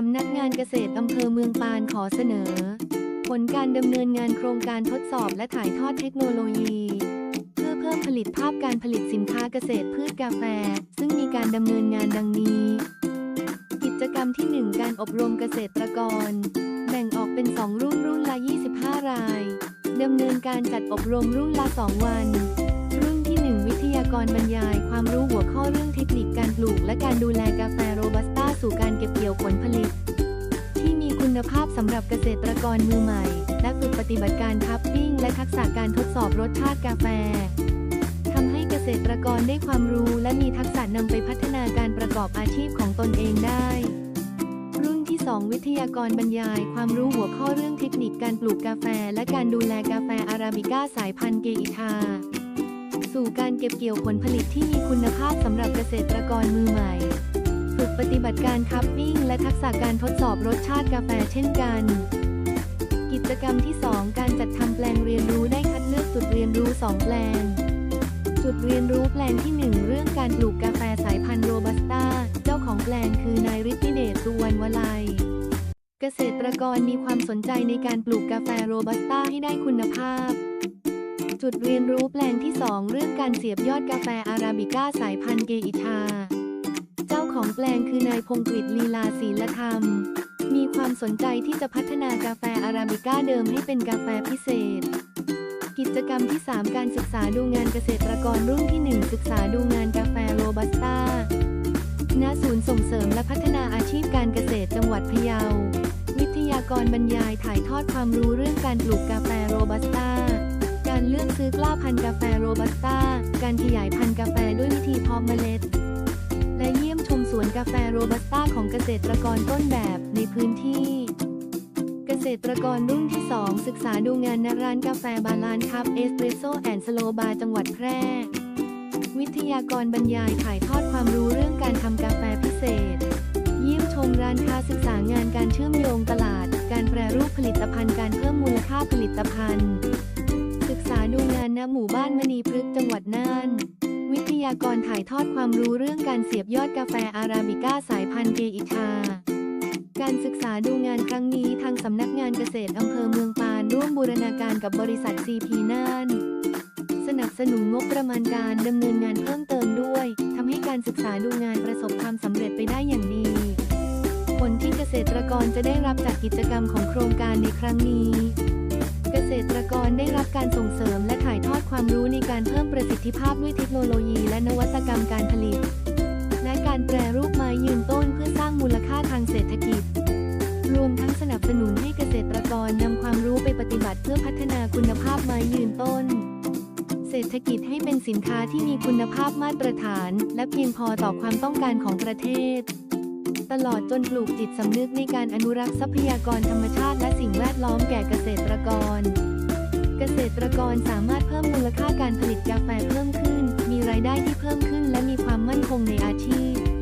สำนักงานเกษตรอำเภอเมืองปานขอเสนอ ผลการดำเนินงานโครงการทดสอบและถ่ายทอดเทคโนโลยี เพื่อเพิ่มผลิตภาพการผลิตสินค้าเกษตรพืชกาแฟ ซึ่งมีการดำเนินงานดังนี้ กิจกรรมที่ 1 การอบรมเกษตรกร แบ่งออกเป็น 2 รุ่นรุ่นละ 25 รายดำเนินการจัดอบรมรุ่นละ 2 วัน รุ่นที่ 1 วิทยากรบรรยาย ความรู้หัวข้อเรื่องเทคนิคการปลูกและการดูแลกาแฟ ภาพสำหรับเกษตรกรมือใหม่ และฝึกปฏิบัติการคัพปิ้ง และทักษะการทดสอบรสชาติกาแฟทำให้เกษตรกรได้ความรู้และมีทักษะนำไปพัฒนาการประกอบอาชีพของตนเองได้ รุ่นที่ 2 วิทยากรบรรยาย ความรู้หัวข้อเรื่องเทคนิคการปลูกกาแฟ และการดูแลกาแฟอาราบิก้าสายพันธุ์เกอิทาสู่การเก็บเกี่ยวผลผลิตที่มีคุณภาพสำหรับเกษตรกรมือใหม่ ฝึกปฏิบัติการคัพปิ้ง และทักษะการทดสอบรสชาติกาแฟเช่นกัน กิจกรรมที่ 2 การจัดทำแปลงเรียนรู้ได้คัดเลือกจุดเรียนรู้ 2 แปลงจุดเรียนรู้แปลงที่ 1 เรื่องการปลูกกาแฟสายพันธุ์โรบัสต้า เจ้าของแปลงคือนายฤทธิเดชสุวรรณวลัย เกษตรกรมีความสนใจในการปลูกกาแฟโรบัสต้าให้ได้คุณภาพจุดเรียนรู้แปลงที่ 2 เรื่องการเสียบยอดกาแฟอาราบิก้าสายพันธุ์เกอิทาเจ้า ของแปลงคือนายพงกฤษลีลาศีลธรรม มีความสนใจที่จะพัฒนากาแฟอาราบิก้าเดิมให้เป็นกาแฟพิเศษ กิจกรรมที่ 3 การศึกษาดูงานเกษตรกรรุ่นที่ 1 ศึกษาดูงานกาแฟโรบัสต้า ณ ศูนย์ส่งเสริมและพัฒนาอาชีพการเกษตรจังหวัดพะเยา วิทยากรบรรยายถ่ายทอดความรู้เรื่องการปลูกกาแฟโรบัสต้าการเลือกซื้อกล้าพันธุ์กาแฟโรบัสต้า การขยายพันธุ์กาแฟด้วยวิธีเพาะเมล็ด และเยี่ยมชมสวนกาแฟโรบัสต้าของเกษตรกรต้นแบบในพื้นที่ เกษตรกรรุ่นที่ 2 ศึกษาดูงานณร้านกาแฟบาลานคับเอสเปรสโซแอนด์สโลบาร์จังหวัดแพร่ วิทยากรบรรยายถ่ายทอดความรู้เรื่องการทำกาแฟพิเศษ เยี่ยมชมร้านค้าศึกษางานการเชื่อมโยงตลาด การแปรรูปผลิตภัณฑ์การเพิ่มมูลค่าผลิตภัณฑ์ ศึกษาดูงานณหมู่บ้านมณีพฤกษ์จังหวัดน่าน วิทยากรถ่ายทอดความรู้เรื่องการเสียบยอดกาแฟอาราบิก้าสายพันธุ์เกอิทาการศึกษาดูงานครั้งนี้ทางสำนักงานเกษตรอำเภอเมืองปานร่วมบูรณาการกับบริษัท CP น่านสนับสนุนงบประมาณการดำเนินงานเพิ่มเติมด้วยทำให้การศึกษาดูงานประสบความสำเร็จไปได้อย่างดี ผลที่เกษตรกรจะได้รับจากกิจกรรมของโครงการในครั้งนี้ ษตรกรได้รับการส่งเสริมและถ่ายทอดความรู้ในการเพิ่มประสิทธิภาพด้วยเทคโนโลยีและนวัตกรรมการผลิต และการแปรรูปไม้ยืนต้นเพื่อสร้างมูลค่าทางเศรษฐกิจ รวมทั้งสนับสนุนให้เกษตรกรนำความรู้ไปปฏิบัติเพื่อพัฒนาคุณภาพไม้ยืนต้น เศรษฐกิจให้เป็นสินค้าที่มีคุณภาพมาตรฐาน และเพียงพอต่อความต้องการของประเทศตลอดจนปลูกจิตสำนึกในการอนุรักษ์ทรัพยากรธรรมชาติและสิ่งแวดล้อมแก่เกษตรกร รกรสามารถเพิ่มมูลค่าการผลิตกาแฟเพิ่มขึ้น มีรายได้ที่เพิ่มขึ้นและมีความมั่นคงในอาชีพ